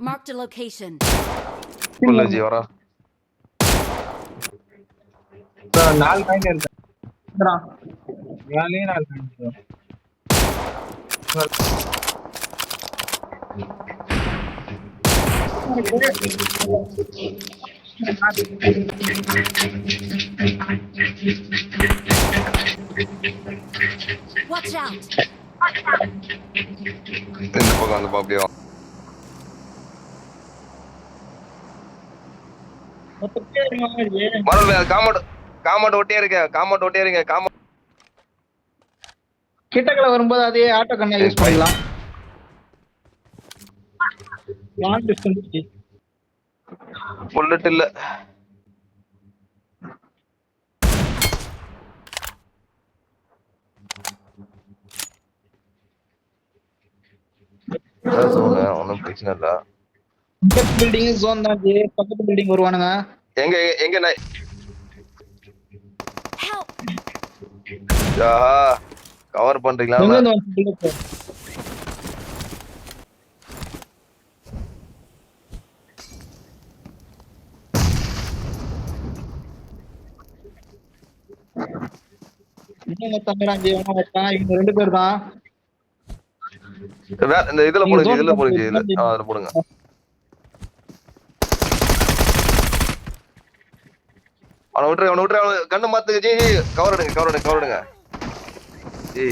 Marked a location. புல்லு G வரா நாலு பாயிண்ட் இருக்கு வேலையே நாலு பாயிண்ட் Watch out! இந்த பக்கம் அந்த பாப்பியோ Compound compound ஒட்டியே இருக்க காம்பவுண்ட் ஒட்டியே இருங்க. காம்பவுண்ட் கிட்டக்கல வரும்போது அதே ஆட்டோ கண்ணா யூஸ் பண்ணிக்கலாம். லாங் டிஸ்டன்ஸ் புல்லட் இல்ல. ஒன்றும் பிரச்சனை இல்ல. பில்டிங் ஜோன் தான் ஜி பக்கத்து பில்டிங் வருவானுங்க. எங்க எங்க நான் Help! கவர் பண்றீங்களா எங்க இருந்து வந்து வச்சான் இவங்க ரெண்டு பேர் தான். இந்த இதுல போடுங்க இதுல போடுங்க இதுல போடுங்க. அவனை விட்டுரு அவனை விட்டுரு அவனை கண்ணை மாத்துங்க ஜி கவர் எடுங்க கவர் எடுங்க கவர் எடுங்க. ஜி.